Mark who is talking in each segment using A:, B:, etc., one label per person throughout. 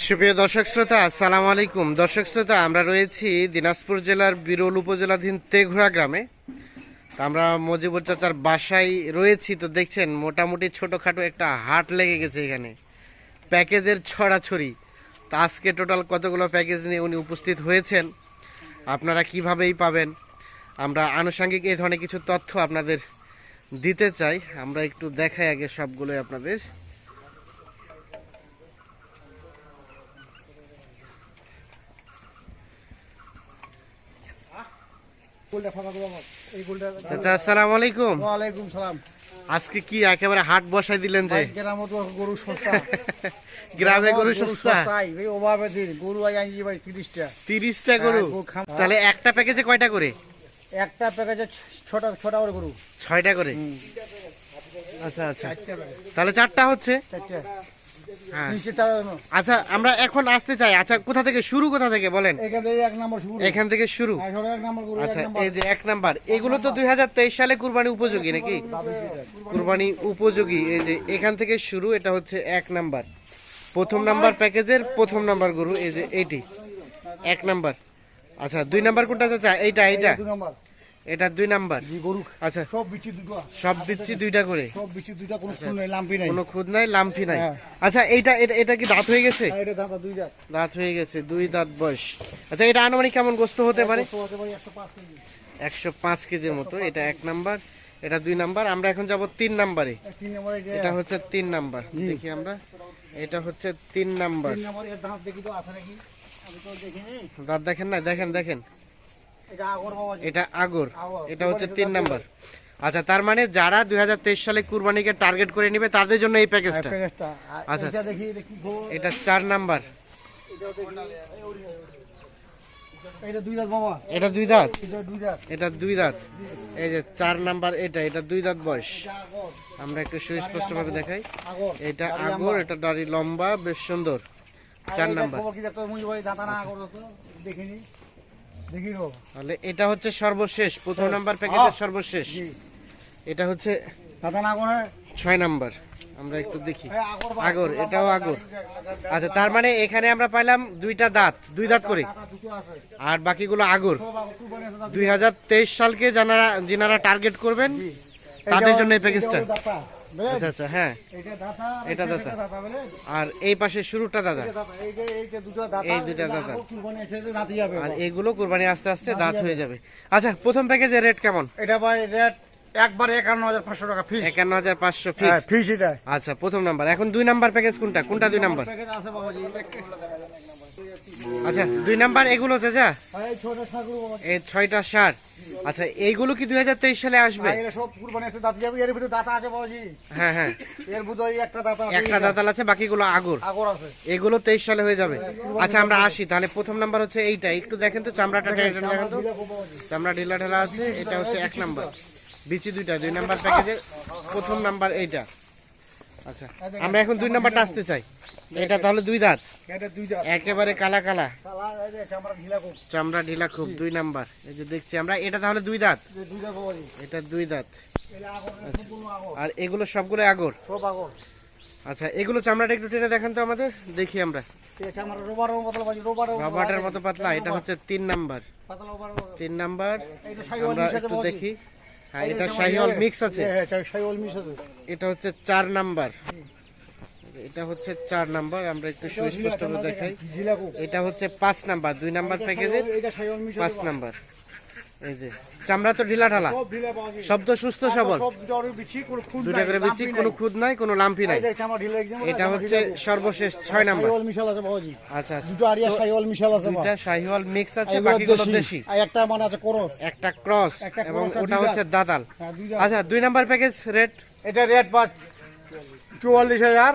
A: সুপ্রিয় দর্শক শ্রোতা, আসসালামু আলাইকুম। দর্শক শ্রোতা, আমরা রয়েছি দিনাজপুর জেলার বিরল উপজেলাধীন তেঘোড়া গ্রামে। আমরা মজিবুর চাচার বাসায় রয়েছি, তো দেখছেন মোটামুটি ছোটোখাটো একটা হাট লেগে গেছে এখানে। প্যাকেজের ছড়াছড়ি। তা আজকে টোটাল কতগুলো প্যাকেজ নিয়ে উনি উপস্থিত হয়েছেন? আপনারা কিভাবেই পাবেন? আমরা আনুষঙ্গিক এই ধরনের কিছু তথ্য আপনাদের দিতে চাই। আমরা একটু দেখাই আগে সবগুলোই আপনাদের। আসসালামু আলাইকুম।
B: সালাম।
A: আজকে কি একেবারে হাট বসাই দিলেন যে?
B: গ্রামে তো গরু সস্তা।
A: গ্রামে গরু সস্তা।
B: এই অভাবে দিন গরু আই আনছি ভাই তিরিশটা।
A: তিরিশটা গরু?
B: হ্যাঁ,
A: তাহলে একটা প্যাকেজে কয়টা করে?
B: একটা প্যাকেজে ছটা ছটা করে গরু।
A: ছয়টা করে? আচ্ছা আচ্ছা। তাহলে চারটা হচ্ছে?
B: চারটা।
A: আচ্ছা আমরা এখন আসতে চাই। আচ্ছা কোথা থেকে শুরু কোথা থেকে বলেন?
B: এখান থেকে শুরু। হ্যাঁ,
A: আচ্ছা এই যে এক নাম্বার। এগুলো তো দুই হাজার তেইশ সালে কুরবানি উপযোগী নাকি? কুরবানি উপযোগী। এই যে এখান থেকে শুরু এটা হচ্ছে এক নাম্বার। প্রথম নাম্বার প্যাকেজের প্রথম নাম্বার গরু এই যে এইটি এক নাম্বার। আচ্ছা দুই নাম্বার কোনটা চাচা? এইটা এইটা। এটা দুই নাম্বার?
B: গরু।
A: আচ্ছা।
B: সব বিচি দুটো
A: সব দিচ্ছি দুইটা করে?
B: সব বিচি দুইটা কোনো ফুল নাই লাম্পি নাই।
A: কোনো খুদ নাই লাম্ফি নাই।
B: হ্যাঁ।
A: আচ্ছা এইটা এটা এটা কি দাঁত হয়ে গেছে?
B: এটা দাদা দুই দাঁত।
A: দাঁত হয়ে গেছে দুই দাঁত বয়স। আচ্ছা এটা আনুমানিক কেমন গোস্ত হতে পারে?
B: একশো পাঁচ
A: কেজির মতো এটা এক নাম্বার এটা দুই নাম্বার। আমরা এখন যাব তিন নাম্বারে।
B: এটা
A: হচ্ছে তিন নাম্বার দেখি আমরা। এটা হচ্ছে তিন নাম্বার।
B: তিন নম্বর এর দাঁত দেখি তো আছে নাকি? আমি তো দেখিনি।
A: দাঁত দেখেন না? দেখেন দেখেন।
B: এটা আগর
A: এটা হচ্ছে তিন নাম্বার। আচ্ছা তার মানে যারা দুই সালে কুরবানিকে টার্গেট করে নিবে তাদের জন্য এই প্যাকেজটা। আচ্ছা।
B: এটা
A: চার নাম্বার।
B: এটা দুই দাঁত?
A: এটা দুই এই যে চার নাম্বার এটা এটা দুই দাঁত বয়স। আমরা একটু সুস্পষ্টভাবে দেখাই। এটা আগর। এটা দাড়ি লম্বা বেশ সুন্দর। চার নাম্বার।
B: দেখিনি।
A: তাহলে এটা হচ্ছে সর্বশেষ প্রথম নাম্বার প্যাকেজের
B: হ্যাঁ।
A: সর্বশেষ। এটা হচ্ছে
B: হ্যাঁ
A: ছয় নাম্বার। আমরা একটু দেখি।
B: আগর
A: এটাও আগর। আচ্ছা তার মানে এখানে আমরা পাইলাম দুইটা দাঁত দুই দাঁত করে। আর বাকিগুলো আগর। দুই সালকে যারা যিনারা টার্গেট করবেন তাদের জন্য এই প্যাকেজটা? আচ্ছা আচ্ছা হ্যাঁ।
B: এটা দাঁতা?
A: আর এই পাশে শুরুটা দাদা।
B: এই দুটো দাঁতা,
A: আর এগুলো কোরবানি আস্তে আস্তে দাঁত হয়ে যাবে। আচ্ছা প্রথম প্যাকেজের রেট কেমন?
B: এটা ভাই রেট একবারে একান্ন হাজার পাঁচশো টাকা ফিস
A: একান্ন হাজার পাঁচশো
B: হ্যাঁ
A: ফিক্স।
B: ফিস এটা
A: আচ্ছা প্রথম নাম্বার। এখন দুই নাম্বার প্যাকেজ কোনটা? কোনটা দুই নাম্বার?
B: প্যাকেজ আছে বাবাজি
A: আচ্ছা দুই নাম্বার এগুলো চাচা
B: এই বাবাজি
A: এই ছয়টা সার। আচ্ছা এইগুলো কি দুই সালে আসবে? হ্যাঁ হ্যাঁ
B: একটা
A: দাঁতাল আছে বাকিগুলো আগর। এগুলো তেইশ সালে হয়ে যাবে। আচ্ছা আমরা আসি তাহলে প্রথম নাম্বার হচ্ছে এইটা। একটু দেখেন তো চামড়াটা দেখেন তো। চামড়া ঢিলা ঢেলা আছে এটা হচ্ছে এক নাম্বার। বিচি দুইটা দুই নাম্বার প্যাকেজে প্রথম নাম্বার এইটা। আচ্ছা। আমরা এখন দুই নাম্বারটা আসতে চাই। এটা তাহলে দুই দাঁত। একেবারে কালা কালা।
B: চামড়া ঢিলা খুব।
A: দুই নাম্বার। এই যে দেখছি আমরা এটা তাহলে দুই দাঁত। এটা দুই দাঁত।
B: আগর
A: আর এগুলো সবগুলো আগর?
B: সব আগর।
A: আচ্ছা এগুলো চামড়াটা একটু টেনে দেখান তো আমাদের দেখি আমরা।
B: রোবারের মতো
A: পাতলা এটা হচ্ছে তিন নাম্বার। তিন নাম্বার। আমরা একটু দেখি। হ্যাঁ এটা শাহিওয়াল মিক্স আছে?
B: হ্যাঁ হ্যাঁ শাহিওয়াল মিশ আছে।
A: এটা হচ্ছে চার নাম্বার। এটা হচ্ছে চার নাম্বার আমরা একটু সুস্পষ্ট দেখাই। এটা হচ্ছে পাঁচ নাম্বার দুই নাম্বার প্যাকেজের
B: এটা শাহিওয়াল
A: পাঁচ নাম্বার। এই যে চামড়া তো ঢিলা ঢালা। শব্দ সুস্থ সবল।
B: সব দুটো
A: দুটা করে বিচি কোনো। খুদ নাই কোনো লাম্পি নাই। এটা হচ্ছে সর্বশেষ ছয় নাম্বার।
B: শাহিওয়াল মিশাল আছে
A: আচ্ছা আচ্ছা।
B: দুটো আরিয়া শাহিওয়াল মিশাল আছে
A: দুইটা শাহিওয়াল মিক্স আছে বাকিগুলো
B: দেশি। একটা মানে আছে করস।
A: একটা ক্রস এবং ওটা হচ্ছে দাতাল
B: হ্যাঁ
A: আচ্ছা দুই নাম্বার প্যাকেজ রেট
B: এটা রেট পাঁচ চুয়াল্লিশ হাজার।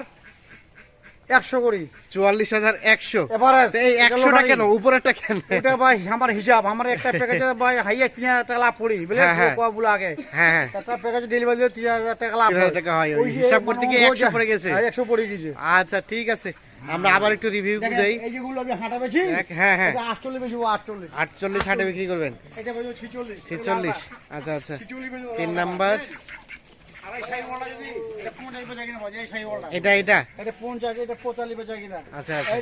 B: একশো করি।
A: চুয়াল্লিশ হাজার একশো। এই একশোটা কেন? উপরেরটা কেন?
B: এটা ভাই আমার হিসাব আমার একটা প্যাকেজে ভাই হাইয়েস্ট তিন হাজার টাকা লাভ করি বুঝলে
A: হ্যাঁ, হ্যাঁ।
B: বলে আগে।
A: হ্যাঁ হ্যাঁ।
B: একটা প্যাকেজে ডেলিভারি দিয়ে তিন হাজার টাকা লাভ
A: টাকা হয়, ওই হিসাব করতে গিয়ে 100 পড়ে গেছে।
B: একশো পড়ে গেছে।
A: আচ্ছা ঠিক আছে। আমরা আবার একটু রিভিউ দেই।
B: এই যেগুলো আমি হাঁটা
A: এক- হ্যাঁ হ্যাঁ।
B: এটা আটচল্লিশ বেশি আটচল্লিশ।
A: আটচল্লিশ হাটে বিক্রি করবেন?
B: এটা বেশি ছিচল্লিশ।
A: ছিচল্লিশ। আচ্ছা আচ্ছা।
B: বেশি
A: তিন নাম্বার
B: আর এই সাইওয়ালটা যদি এটা
A: এটা এটা?
B: এটা পঞ্চাশ এটা পঁয়তাল্লিশ বেচা কিনা।
A: আচ্ছা আচ্ছা।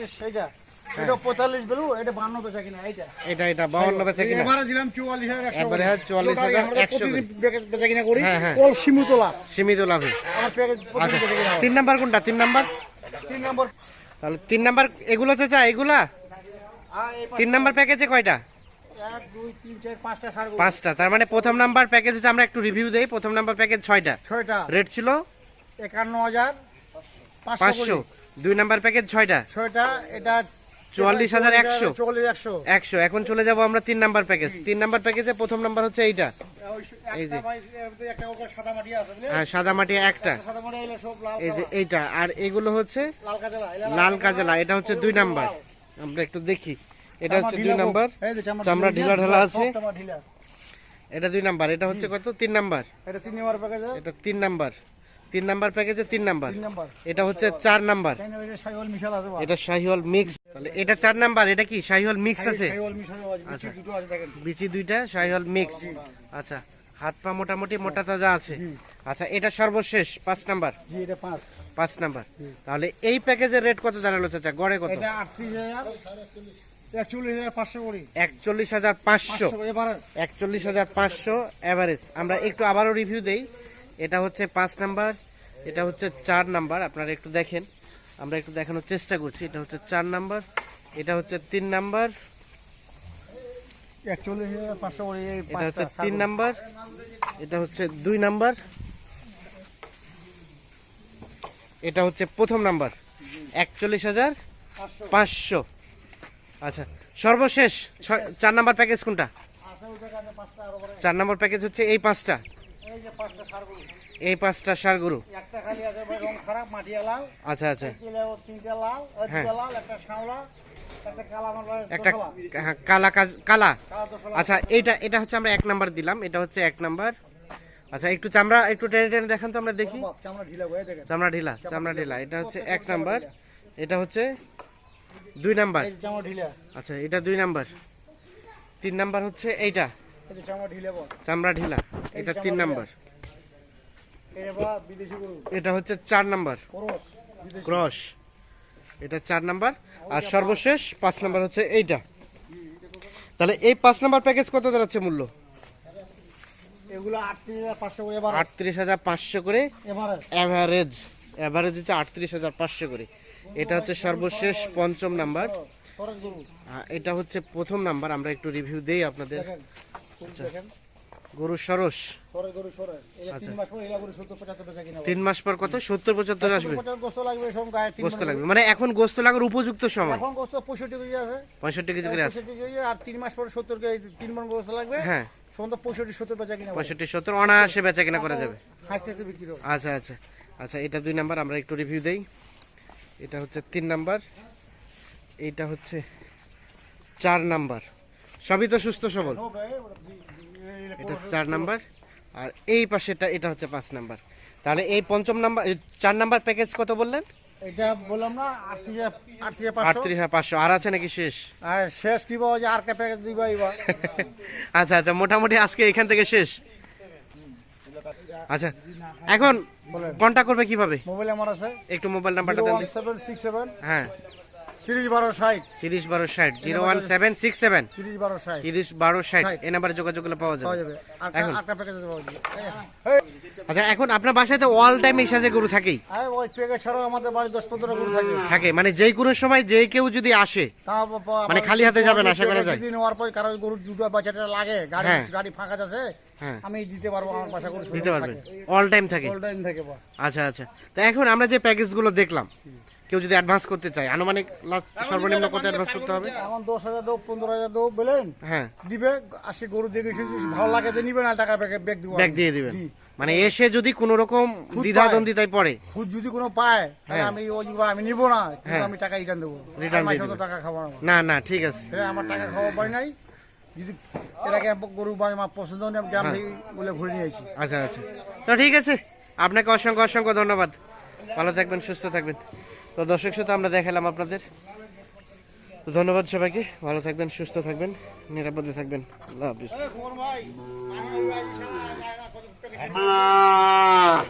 B: এটা পঁয়তাল্লিশ বেলু এটা বান্ন বেচা কিনা এইটা।
A: এটা এটা বাউন্ন বেচা কিনা।
B: এবারে দিলাম চুয়াল্লিশ হাজার একশো
A: এবারে হ্যাঁ, 44,100
B: প্রতিদিন বেচা- বেচা কিনা করি।
A: হ্যাঁ, হ্যাঁ।
B: কল
A: সীমিত লাভে।
B: আমার প্যাকেজ প্রতিদিন বেচা কিনা হয়।
A: তিন নাম্বার কোনটা? তিন নাম্বার?
B: তিন নম্বর।
A: তাহলে তিন নাম্বার এগুলো চাচা এগুলা? তিন নাম্বার প্যাকেজে কয়টা?
B: পাঁচটা
A: তার মানে প্রথম নাম্বার প্যাকেজ হচ্ছে আমরা একটু রিভিউ দেই প্রথম নাম্বার প্যাকেজ ছয়টা?
B: ছয়টা।
A: রেট ছিল?
B: একান্ন হাজার পাঁচশো
A: দুই নাম্বার প্যাকেজ ছয়টা?
B: ছয়টা এটা
A: চুয়াল্লিশ হাজার একশো।
B: একশো।
A: এখন চলে যাব আমরা তিন নাম্বার প্যাকেজ তিন নাম্বার প্যাকেজে প্রথম নাম্বার হচ্ছে এইটা। এই যে।
B: একটা ভাই, একটা ওকে সাদা মাটি
A: হ্যাঁ সাদা মাটি একটা। এই যে এইটা আর এগুলো হচ্ছে
B: লাল কাজলা
A: এটা হচ্ছে দুই নাম্বার। আমরা একটু দেখি। এটা হচ্ছে দুই নাম্বার। চামড়া ঢিলা ঢালা আছে। এটা দুই নাম্বার এটা হচ্ছে কত? তিন নাম্বার।
B: এটা তিন নম্বর প্যাকেজ?
A: এটা তিন নাম্বার। তিন নাম্বার প্যাকেজে তিন নাম্বার। এটা হচ্ছে চার নাম্বার।
B: এটা
A: শাহিওয়াল মিক্স। তাহলে এটা চার নাম্বার এটা কি? শাহিওয়াল মিক্স আছে? আচ্ছা।
B: বিচি
A: দুইটা শাহিওয়াল মিক্স। আচ্ছা হাত পা মোটামুটি মোটা তাজা আছে। আচ্ছা এটা সর্বশেষ পাঁচ নাম্বার।
B: পাঁচ।
A: পাঁচ নাম্বার। তাহলে এই প্যাকেজের রেট কত জানালো চাচা? গড়ে কত?
B: একচল্লিশ হাজার পাঁচশো
A: একচল্লিশ হাজার পাঁচশো। অ্যাভারেজ আমরা একটু আবারও রিভিউ দেই। এটা হচ্ছে পাঁচ নাম্বার এটা হচ্ছে চার নাম্বার। আপনারা একটু দেখেন। আমরা একটু দেখানোর চেষ্টা করছি। এটা হচ্ছে চার নাম্বার এটা হচ্ছে তিন নাম্বার। এটা হচ্ছে তিন নাম্বার এটা হচ্ছে দুই নাম্বার। এটা হচ্ছে প্রথম নাম্বার একচল্লিশ হাজার
B: পাঁচশো।
A: আচ্ছা সর্বশেষ চার নাম্বার প্যাকেজ কোনটা? চার নাম্বার প্যাকেজ হচ্ছে এই পাঁচটা।
B: এই পাঁচটা সার গরু।
A: আচ্ছা আচ্ছা। হ্যাঁ।
B: একটা কালা
A: হ্যাঁ, কালা কাজ কালা।
B: কালা
A: আচ্ছা এটা এটা হচ্ছে আমরা এক নাম্বার দিলাম এটা হচ্ছে এক নাম্বার। আচ্ছা একটু চামড়া একটু টেনে টেনে দেখান তো আমরা দেখি।
B: চামড়া ঢিলা
A: চামড়া ঢিলা চামড়া ঢিলা এটা হচ্ছে এক নাম্বার। এটা হচ্ছে দুই নাম্বার? আচ্ছা এটা দুই নাম্বার। তিন নাম্বার হচ্ছে এইটা।
B: চামড়া ঢিলা।
A: এটা তিন নাম্বার। এটা হচ্ছে চার নাম্বার। ক্রস এটা চার নাম্বার। আর সর্বশেষ পাঁচ নাম্বার হচ্ছে এইটা। তাহলে এই পাঁচ নাম্বার প্যাকেজ কত দাঁড়াচ্ছে মূল্য?
B: আটত্রিশ হাজার পাঁচশো করে
A: অ্যাভারেজ অ্যাভারেজ হচ্ছে আটত্রিশ হাজার পাঁচশো করে। এটা হচ্ছে সর্বশেষ পঞ্চম নাম্বার। আর এটা হচ্ছে প্রথম নাম্বার আমরা একটু রিভিউ দেই আপনাদের।
B: গরু
A: সরস।
B: সরে গরু সরে এই যে তিন মাস পর
A: কত? সত্তর পঁচাত্তর আসবে।
B: গোস্ত লাগবে
A: মানে এখন গোস্ত লাগার উপযুক্ত সময়।
B: এখন গোস্ত পঁয়ষট্টি কেজি আছে।
A: পঁয়ষট্টি কেজি করে আছে।
B: আর তিন মাস পরে সত্তর কেজি তিন মন গোস্ত লাগবে।
A: হ্যাঁ।
B: পঁয়ষট্টি সত্তর বেচা কিনা
A: পঁয়ষট্টি সত্তর অনায়াসে বেচা কেনা করা যাবে।
B: হাসতে হাসতে বিক্রি হবে
A: আচ্ছা আচ্ছা। আচ্ছা এটা দুই নাম্বার আমরা একটু রিভিউ দেই। এটা হচ্ছে তিন নাম্বার এইটা হচ্ছে চার নাম্বার। সবই তো সুস্থ সবল। এটা চার নাম্বার আর এই পাশেটা এটা হচ্ছে পাঁচ নাম্বার। তাহলে এই পঞ্চম নাম্বার চার নাম্বার প্যাকেজ কত বললেন?
B: এটা বললাম না আটত্রিশ হাজার- পাঁচশো।
A: আর আছে নাকি শেষ?
B: আর শেষ কি বাবা যে আর কে প্যাকেজ দিবা
A: আচ্ছা আচ্ছা মোটামুটি আজকে এখান থেকে শেষ। আচ্ছা এখন কন্ট্যাক্ট করবে কীভাবে?
B: মোবাইল আমার আছে।
A: একটু মোবাইল নাম্বারটা দেন।
B: ওয়ান
A: দিন।
B: সেভেন সিক্স সেভেন
A: হ্যাঁ।
B: তিরিশ বারো ষাট।
A: তিরিশ বারো ষাট zero one seven six seven
B: তিরিশ বারো ষাট।
A: তিরিশ বারো ষাট
B: ষাট।
A: এই নাম্বারে যোগাযোগ করলে পাওয়া
B: পাওয়া
A: যাবে।
B: যাবে আর
A: এখন?
B: আটটা প্যাকেজ পাওয়া যাবে।
A: আচ্ছা এখন আপনার বাসায় তো অল টাইম এই সাথে গরু থাকেই।
B: এই, ওই প্যাকেজ ছাড়াও আমাদের বাড়ি দশ পনেরো গরু থাকে।
A: থাকে মানে যেই কোনো সময় যে কেউ যদি আসে মানে খালি হাতে যাবেন, আশা করা যায়?
B: দিন হওয়ার পর কারও গরু দুটো বাচ্চাটা লাগে গাড়ি
A: হ্যাঁ।
B: গাড়ি ফাঁকা আছে
A: হ্যাঁ।
B: আমি দিতে পারব আমার পাশা গরু
A: দিতে পারবেন। অল টাইম থাকে।
B: অল টাইম থাকে
A: আচ্ছা আচ্ছা। তো এখন আমরা যে প্যাকেজগুলো দেখলাম কেউ যদি অ্যাডভান্স করতে চায় আনুমানিক লাস্ট সর্বনিম্ন কত অ্যাডভান্স করতে হবে?
B: এখন দশ হাজার দেবো পনেরো হাজার দেবো বলেন।
A: হ্যাঁ।
B: দিবে আসি গরু দেখে ভালো লাগে নিবে না টাকা ব্যাগ
A: দিয়ে দিবেন।
B: জি।
A: মানে এসে যদি কোনো রকম দ্বিধাদ্বন্দ্বিতায় পড়ে।
B: খুদ যদি কোনো পায় তাহলে
A: হ্যাঁ।
B: আমি ওই আমি নিব না কিন্তু
A: হ্যাঁ।
B: আমি টাকা রিটার্ন দেবো। আমার
A: দিয়ে
B: টাকা খাব না
A: না ঠিক আছে।
B: হ্যাঁ আমার টাকা খাওয়া পাই নাই। যদি এটাকে গরু বা আমার পছন্দ নেই আমি গ্রাম থেকে বলে ঘুরে নিয়েছি
A: আচ্ছা আচ্ছা। তো ঠিক আছে। আপনাকে অসংখ্য অসংখ্য ধন্যবাদ। ভালো থাকবেন সুস্থ থাকবেন। তো দর্শক সাথে আমরা দেখালাম আপনাদের। তো ধন্যবাদ সবাইকে। ভালো থাকবেন সুস্থ থাকবেন নিরাপদে থাকবেন। আল্লাহ হাফিজ।
B: 아.